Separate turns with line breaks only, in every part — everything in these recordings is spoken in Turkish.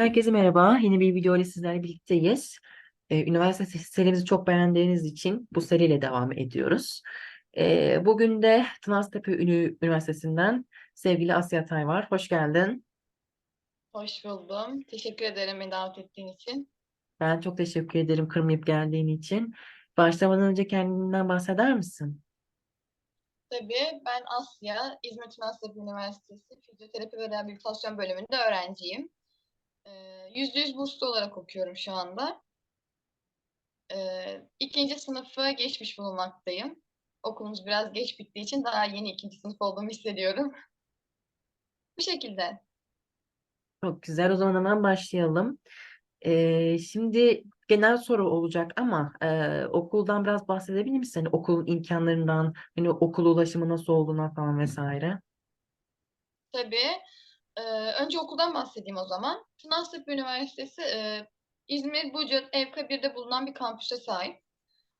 Herkese merhaba. Yeni bir video ile sizlerle birlikteyiz. Ee, üniversite serimizi çok beğendiğiniz için bu seriyle devam ediyoruz. Ee, bugün de Tınaztepe Üniversitesi'nden sevgili Asya Tay var. Hoş geldin.
Hoş buldum. Teşekkür ederim beni davet ettiğin için.
Ben çok teşekkür ederim kırmayıp geldiğin için. Başlamadan önce kendinden bahseder misin?
Tabii ben Asya, İzmir Üniversitesi Üniversitesi Fizyoterapi ve Rehabilitasyon bölümünde öğrenciyim. Ee, Yüzde yüz burslu olarak okuyorum şu anda. Ee, ikinci sınıfı geçmiş bulunmaktayım. Okulumuz biraz geç bittiği için daha yeni ikinci sınıf olduğumu hissediyorum. Bu şekilde.
Çok güzel. O zaman hemen başlayalım. Ee, şimdi genel soru olacak ama e, okuldan biraz bahsedebilir misin? Hani okulun imkanlarından, hani okul ulaşımı nasıl olduğuna falan vesaire.
Tabii. Ee, önce okuldan bahsedeyim o zaman. Tınaztepe Üniversitesi e, İzmir Bucak Evkabir'de bulunan bir kampüse sahip.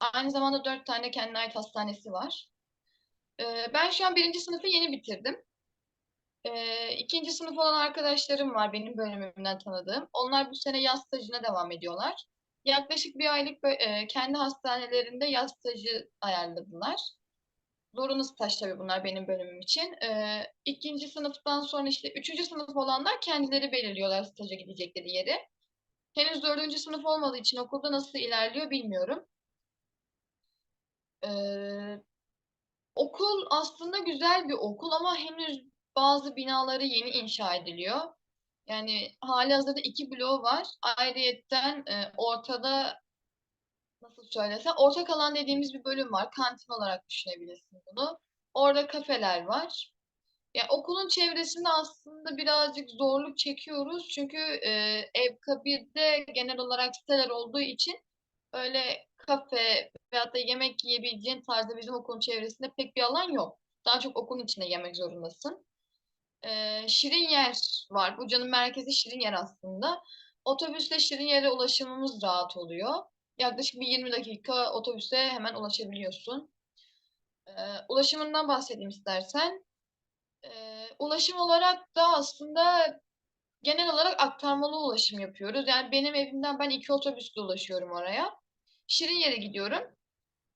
Aynı zamanda dört tane kendine ait hastanesi var. Ee, ben şu an birinci sınıfı yeni bitirdim. Ee, ikinci sınıf olan arkadaşlarım var benim bölümümden tanıdığım. Onlar bu sene yaz stajına devam ediyorlar. Yaklaşık bir aylık e, kendi hastanelerinde yaz stajı ayarladılar. Zorunlu staj tabii bunlar benim bölümüm için. Ee, ikinci sınıftan sonra işte üçüncü sınıf olanlar kendileri belirliyorlar staja gidecekleri yeri. Henüz dördüncü sınıf olmadığı için okulda nasıl ilerliyor bilmiyorum. Ee, okul aslında güzel bir okul ama henüz bazı binaları yeni inşa ediliyor. Yani halihazırda iki bloğu var. Ayrıyetten e, ortada nasıl söylesem ortak alan dediğimiz bir bölüm var. Kantin olarak düşünebilirsin bunu. Orada kafeler var. Yani okulun çevresinde aslında birazcık zorluk çekiyoruz. Çünkü e, ev kabirde genel olarak siteler olduğu için öyle kafe veyahut da yemek yiyebileceğin tarzda bizim okulun çevresinde pek bir alan yok. Daha çok okulun içinde yemek zorundasın. E, Şirin yer var. Buca'nın merkezi Şirin yer aslında. Otobüsle Şirin yere ulaşımımız rahat oluyor. Yaklaşık bir 20 dakika otobüse hemen ulaşabiliyorsun. E, ulaşımından bahsedeyim istersen. Ee, ulaşım olarak da aslında genel olarak aktarmalı ulaşım yapıyoruz. Yani benim evimden ben iki otobüsle ulaşıyorum oraya. Şirin gidiyorum.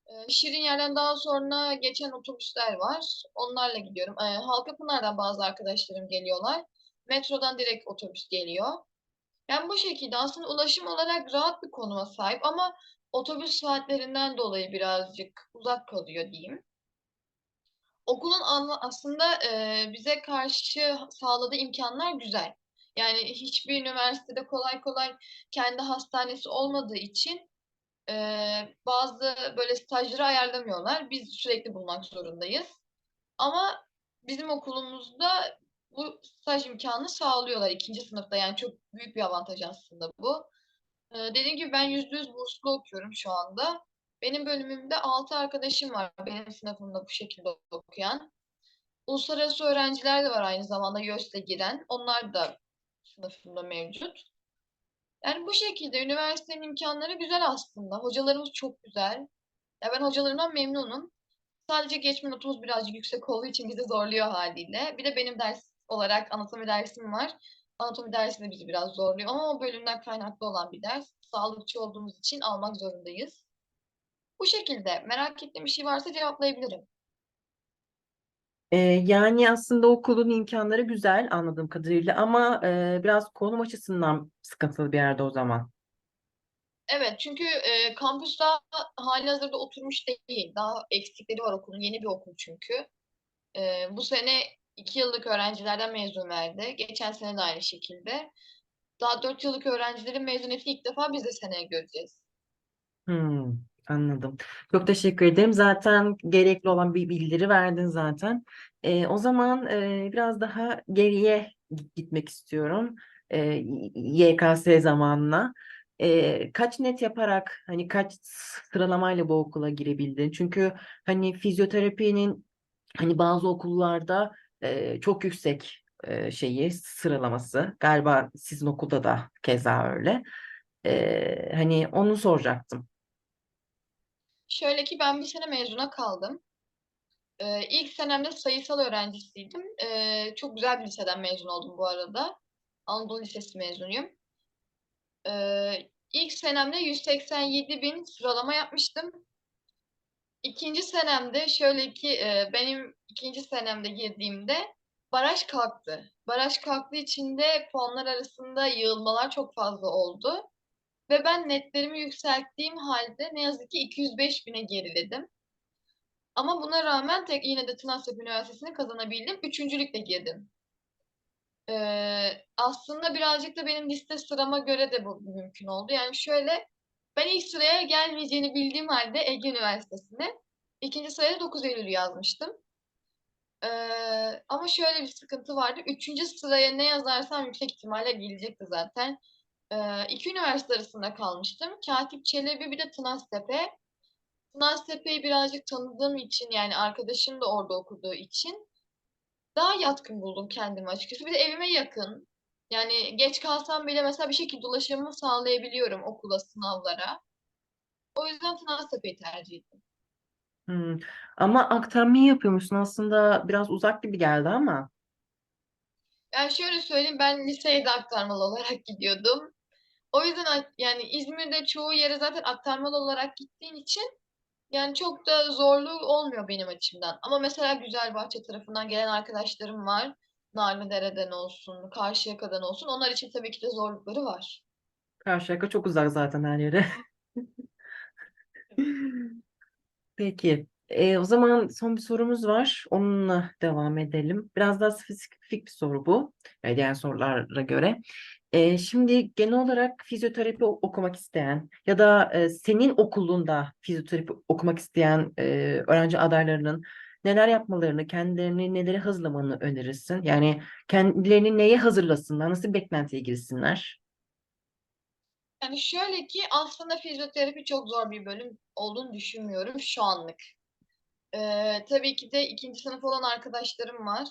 Ee, Şirin yerden daha sonra geçen otobüsler var. Onlarla gidiyorum. Halkapınar'dan bazı arkadaşlarım geliyorlar. Metrodan direkt otobüs geliyor. Yani bu şekilde aslında ulaşım olarak rahat bir konuma sahip ama otobüs saatlerinden dolayı birazcık uzak kalıyor diyeyim. Okulun aslında bize karşı sağladığı imkanlar güzel. Yani hiçbir üniversitede kolay kolay kendi hastanesi olmadığı için bazı böyle stajları ayarlamıyorlar. Biz sürekli bulmak zorundayız. Ama bizim okulumuzda bu staj imkanı sağlıyorlar ikinci sınıfta. Yani çok büyük bir avantaj aslında bu. E, dediğim gibi ben yüzde yüz burslu okuyorum şu anda. Benim bölümümde altı arkadaşım var benim sınıfımda bu şekilde okuyan. Uluslararası öğrenciler de var aynı zamanda YÖS'le giren. Onlar da sınıfımda mevcut. Yani bu şekilde üniversitenin imkanları güzel aslında. Hocalarımız çok güzel. Ya ben hocalarımdan memnunum. Sadece geçme notumuz birazcık yüksek olduğu için bizi zorluyor haliyle. Bir de benim ders olarak anatomi dersim var. Anatomi dersi de bizi biraz zorluyor ama o bölümden kaynaklı olan bir ders. Sağlıkçı olduğumuz için almak zorundayız. Bu şekilde merak ettiğim bir şey varsa cevaplayabilirim.
Ee, yani aslında okulun imkanları güzel anladığım kadarıyla ama e, biraz konum açısından sıkıntılı bir yerde o zaman.
Evet çünkü e, kampüs daha halihazırda oturmuş değil. Daha eksikleri var okulun. Yeni bir okul çünkü. E, bu sene iki yıllık öğrencilerden mezun verdi. Geçen sene de aynı şekilde. Daha dört yıllık öğrencilerin mezuniyetini ilk defa biz de seneye göreceğiz.
Hmm, anladım. Çok teşekkür ederim. Zaten gerekli olan bir bilgileri verdin zaten. Ee, o zaman e, biraz daha geriye git- gitmek istiyorum. Ee, YKS zamanına. Ee, kaç net yaparak hani kaç sıralamayla bu okula girebildin? Çünkü hani fizyoterapinin hani bazı okullarda çok yüksek şeyi sıralaması. Galiba sizin okulda da keza öyle. Ee, hani onu soracaktım.
Şöyle ki ben bir sene mezuna kaldım. E, ilk senemde sayısal öğrencisiydim. Çok güzel bir liseden mezun oldum bu arada. Anadolu Lisesi mezunuyum. Ee, ilk senemde 187 bin sıralama yapmıştım. İkinci senemde şöyle ki e, benim ikinci senemde girdiğimde baraj kalktı. Baraj kalktığı için de puanlar arasında yığılmalar çok fazla oldu. Ve ben netlerimi yükselttiğim halde ne yazık ki 205 bine geriledim. Ama buna rağmen tek yine de Tınaztepe Üniversitesi'ni kazanabildim. Üçüncülükle girdim. Ee, aslında birazcık da benim liste sırama göre de bu mümkün oldu. Yani şöyle ben ilk sıraya gelmeyeceğini bildiğim halde Ege Üniversitesi'ne ikinci sıraya 9 Eylül yazmıştım. Ee, ama şöyle bir sıkıntı vardı. Üçüncü sıraya ne yazarsam yüksek ihtimalle gelecekti zaten. Ee, iki üniversite arasında kalmıştım. Katip Çelebi bir de Tınaztepe. Tınaztepe'yi birazcık tanıdığım için yani arkadaşım da orada okuduğu için daha yatkın buldum kendimi açıkçası. Bir de evime yakın. Yani geç kalsam bile mesela bir şekilde ulaşımımı sağlayabiliyorum okula, sınavlara. O yüzden Tınaztepe'yi tercih ettim.
Hmm. Ama aktarmayı yapıyormuşsun aslında biraz uzak gibi geldi ama.
Yani şöyle söyleyeyim ben liseye de aktarmalı olarak gidiyordum. O yüzden yani İzmir'de çoğu yere zaten aktarmalı olarak gittiğin için yani çok da zorluğu olmuyor benim açımdan. Ama mesela Güzelbahçe tarafından gelen arkadaşlarım var. Narlıdere'den olsun, Karşıyaka'dan olsun. Onlar için tabii ki de zorlukları var.
Karşıyaka çok uzak zaten her yere. Peki. E, o zaman son bir sorumuz var. Onunla devam edelim. Biraz daha spesifik bir soru bu. e, diğer sorulara göre. E, şimdi genel olarak fizyoterapi okumak isteyen ya da e, senin okulunda fizyoterapi okumak isteyen e, öğrenci adaylarının neler yapmalarını, kendilerini nelere hazırlamalarını önerirsin? Yani kendilerini neye hazırlasınlar, nasıl bir beklentiye girsinler?
Yani şöyle ki aslında fizyoterapi çok zor bir bölüm olduğunu düşünmüyorum şu anlık. Ee, tabii ki de ikinci sınıf olan arkadaşlarım var.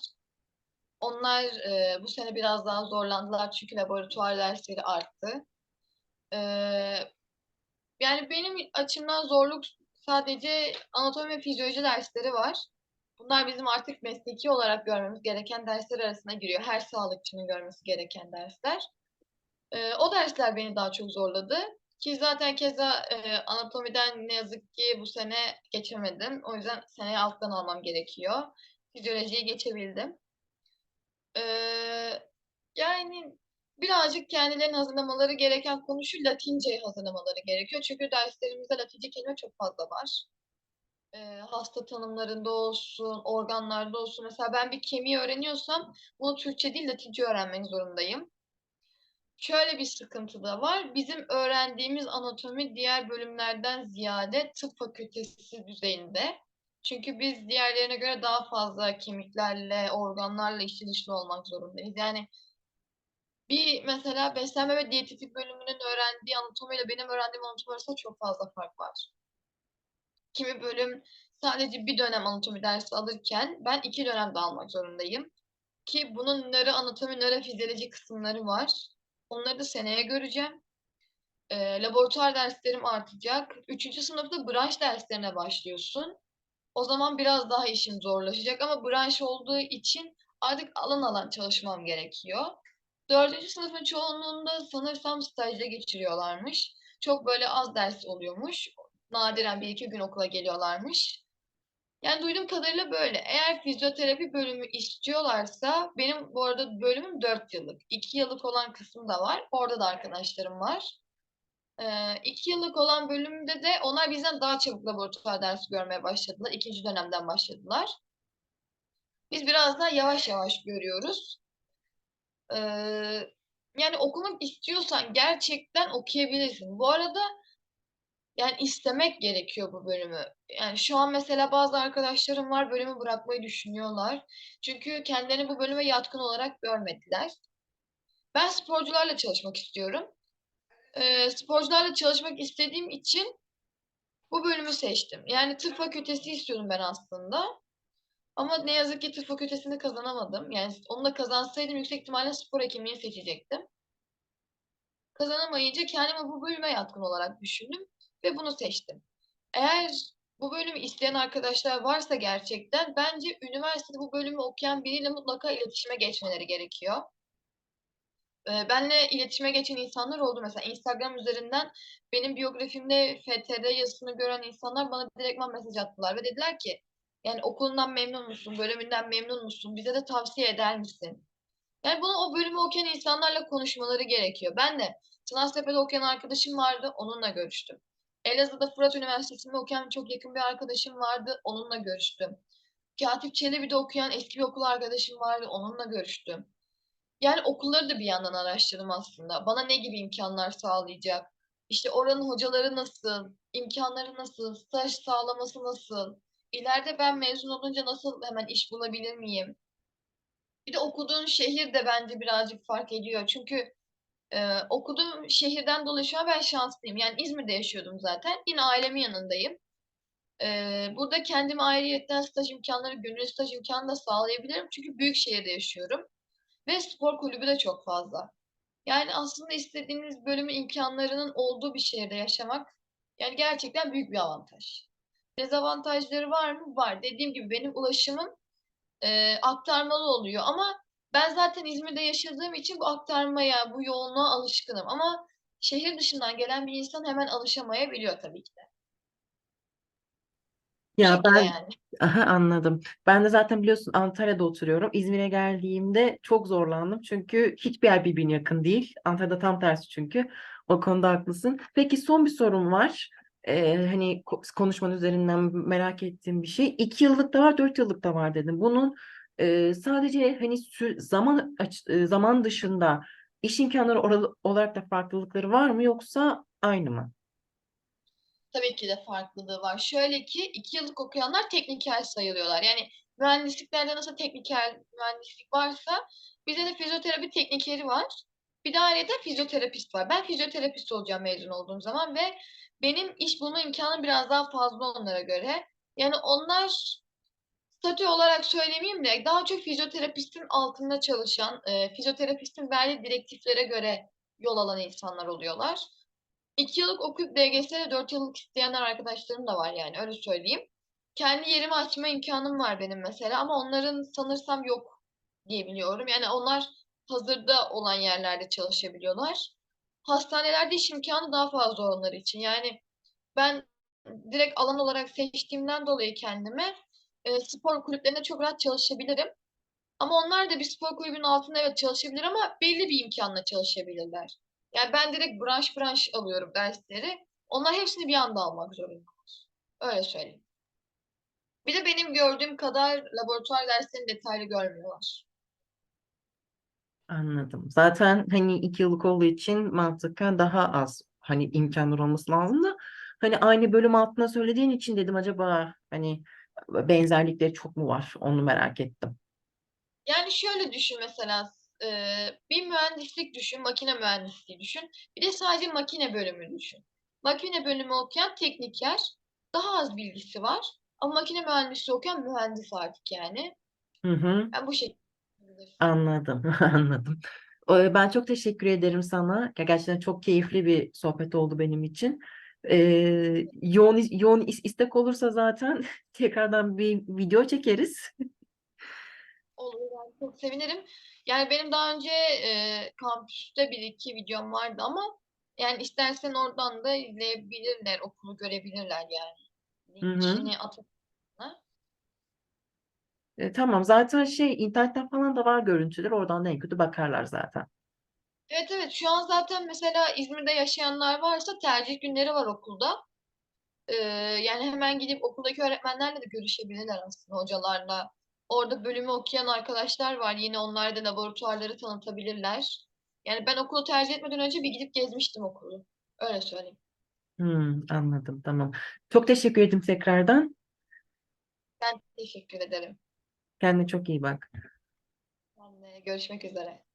Onlar e, bu sene biraz daha zorlandılar çünkü laboratuvar dersleri arttı. Ee, yani benim açımdan zorluk sadece anatomi ve fizyoloji dersleri var. Bunlar bizim artık mesleki olarak görmemiz gereken dersler arasına giriyor. Her sağlıkçının görmesi gereken dersler. Ee, o dersler beni daha çok zorladı. Ki zaten keza e, anatomiden ne yazık ki bu sene geçemedim. O yüzden seneye alttan almam gerekiyor. Fizyolojiyi geçebildim. Ee, yani birazcık kendilerini hazırlamaları gereken konu şu Latince'yi hazırlamaları gerekiyor. Çünkü derslerimizde Latince kelime çok fazla var. Ee, hasta tanımlarında olsun, organlarda olsun. Mesela ben bir kemiği öğreniyorsam bunu Türkçe değil Latince öğrenmek zorundayım. Şöyle bir sıkıntı da var. Bizim öğrendiğimiz anatomi diğer bölümlerden ziyade tıp fakültesi düzeyinde. Çünkü biz diğerlerine göre daha fazla kemiklerle, organlarla içli dışlı olmak zorundayız. Yani bir mesela beslenme ve diyetetik bölümünün öğrendiği anatomiyle benim öğrendiğim anatomi arasında çok fazla fark var. Kimi bölüm sadece bir dönem anatomi dersi alırken ben iki dönem de almak zorundayım. Ki bunun nöro anatomi, nöro fizyoloji kısımları var. Onları da seneye göreceğim. E, laboratuvar derslerim artacak. Üçüncü sınıfta branş derslerine başlıyorsun. O zaman biraz daha işim zorlaşacak ama branş olduğu için artık alan alan çalışmam gerekiyor. Dördüncü sınıfın çoğunluğunda sanırsam stajda geçiriyorlarmış. Çok böyle az ders oluyormuş. Nadiren bir iki gün okula geliyorlarmış. Yani duyduğum kadarıyla böyle. Eğer fizyoterapi bölümü istiyorlarsa benim bu arada bölümüm 4 yıllık. 2 yıllık olan kısım da var. Orada da arkadaşlarım var. Ee, iki yıllık olan bölümde de onlar bizden daha çabuk laboratuvar dersi görmeye başladılar. İkinci dönemden başladılar. Biz biraz daha yavaş yavaş görüyoruz. Ee, yani okumak istiyorsan gerçekten okuyabilirsin. Bu arada yani istemek gerekiyor bu bölümü. Yani şu an mesela bazı arkadaşlarım var bölümü bırakmayı düşünüyorlar. Çünkü kendilerini bu bölüme yatkın olarak görmediler. Ben sporcularla çalışmak istiyorum. Ee, sporcularla çalışmak istediğim için bu bölümü seçtim. Yani tıp fakültesi istiyordum ben aslında. Ama ne yazık ki tıp fakültesini kazanamadım. Yani onu da kazansaydım yüksek ihtimalle spor hekimliğini seçecektim. Kazanamayınca kendimi bu bölüme yatkın olarak düşündüm ve bunu seçtim. Eğer bu bölümü isteyen arkadaşlar varsa gerçekten bence üniversitede bu bölümü okuyan biriyle mutlaka iletişime geçmeleri gerekiyor. e, benle iletişime geçen insanlar oldu. Mesela Instagram üzerinden benim biyografimde FTR yazısını gören insanlar bana direktman mesaj attılar ve dediler ki yani okulundan memnun musun, bölümünden memnun musun, bize de tavsiye eder misin? Yani bunu o bölümü okuyan insanlarla konuşmaları gerekiyor. Ben de Sınavtepe'de okuyan arkadaşım vardı, onunla görüştüm. Elazığ'da Fırat Üniversitesi'nde okuyan çok yakın bir arkadaşım vardı, onunla görüştüm. Katip Çelebi'de okuyan eski bir okul arkadaşım vardı, onunla görüştüm. Yani okulları da bir yandan araştırdım aslında. Bana ne gibi imkanlar sağlayacak? İşte oranın hocaları nasıl? imkanları nasıl? Staj sağlaması nasıl? İleride ben mezun olunca nasıl hemen iş bulabilir miyim? Bir de okuduğun şehir de bence birazcık fark ediyor. Çünkü e, okuduğum şehirden dolayı şu an ben şanslıyım. Yani İzmir'de yaşıyordum zaten. Yine ailemin yanındayım. E, burada kendime ayrıyetten staj imkanları, gönüllü staj imkanı da sağlayabilirim. Çünkü büyük şehirde yaşıyorum. Ve spor kulübü de çok fazla. Yani aslında istediğiniz bölümün imkanlarının olduğu bir şehirde yaşamak yani gerçekten büyük bir avantaj. Dezavantajları var mı? Var. Dediğim gibi benim ulaşımım e, aktarmalı oluyor ama ben zaten İzmir'de yaşadığım için bu aktarmaya, bu yoğunluğa alışkınım. Ama şehir dışından gelen bir insan hemen alışamayabiliyor tabii ki de.
Ya ben
yani.
Aha, anladım. Ben de zaten biliyorsun Antalya'da oturuyorum. İzmir'e geldiğimde çok zorlandım. Çünkü hiçbir yer birbirine yakın değil. Antalya'da tam tersi çünkü. O konuda haklısın. Peki son bir sorum var. Ee, hani ko- konuşmanın üzerinden merak ettiğim bir şey. İki yıllık da var, dört yıllık da var dedim. Bunun e, sadece hani zaman zaman dışında iş imkanları olarak da farklılıkları var mı yoksa aynı mı?
Tabii ki de farklılığı var. Şöyle ki iki yıllık okuyanlar tekniker sayılıyorlar. Yani mühendisliklerde nasıl tekniker mühendislik varsa bizde de fizyoterapi teknikeri var. Bir de fizyoterapist var. Ben fizyoterapist olacağım mezun olduğum zaman ve benim iş bulma imkanım biraz daha fazla onlara göre. Yani onlar statü olarak söylemeyeyim de daha çok fizyoterapistin altında çalışan, e, fizyoterapistin verdiği direktiflere göre yol alan insanlar oluyorlar. İki yıllık okuyup DGS'de dört yıllık isteyenler arkadaşlarım da var yani öyle söyleyeyim. Kendi yerimi açma imkanım var benim mesela ama onların sanırsam yok diye biliyorum. Yani onlar hazırda olan yerlerde çalışabiliyorlar. Hastanelerde iş imkanı daha fazla onlar için. Yani ben direkt alan olarak seçtiğimden dolayı kendime e, spor kulüplerinde çok rahat çalışabilirim. Ama onlar da bir spor kulübünün altında evet çalışabilir ama belli bir imkanla çalışabilirler. Yani ben direkt branş branş alıyorum dersleri. Onlar hepsini bir anda almak zorundalar. Öyle söyleyeyim. Bir de benim gördüğüm kadar laboratuvar derslerini detaylı görmüyorlar.
Anladım. Zaten hani iki yıllık olduğu için mantıken daha az hani imkanlar olması lazım da hani aynı bölüm altına söylediğin için dedim acaba hani benzerlikleri çok mu var onu merak ettim.
Yani şöyle düşün mesela e, bir mühendislik düşün, makine mühendisliği düşün. Bir de sadece makine bölümü düşün. Makine bölümü okuyan tekniker daha az bilgisi var. Ama makine mühendisliği okuyan mühendis artık yani.
Hı hı,
Ben bu şekilde.
anladım anladım. Ee, Ben çok teşekkür ederim sana. Gerçekten çok keyifli bir sohbet oldu benim için. Ee, yoğun yoğun is- istek olursa zaten tekrardan bir video çekeriz.
Olur yani çok sevinirim. Yani benim daha önce e, kampüste bir iki videom vardı ama yani istersen oradan da izleyebilirler, okulu görebilirler yani.
Hı hı.
Linkini atıp
E, tamam zaten şey internetten falan da var görüntüler oradan da en kötü bakarlar zaten.
Evet evet şu an zaten mesela İzmir'de yaşayanlar varsa tercih günleri var okulda. Ee, yani hemen gidip okuldaki öğretmenlerle de görüşebilirler aslında hocalarla. Orada bölümü okuyan arkadaşlar var. Yine onlar da laboratuvarları tanıtabilirler. Yani ben okulu tercih etmeden önce bir gidip gezmiştim okulu. Öyle söyleyeyim.
Hmm, anladım tamam. Çok teşekkür ederim tekrardan.
Ben teşekkür ederim.
Kendine çok iyi bak.
Ben de görüşmek üzere.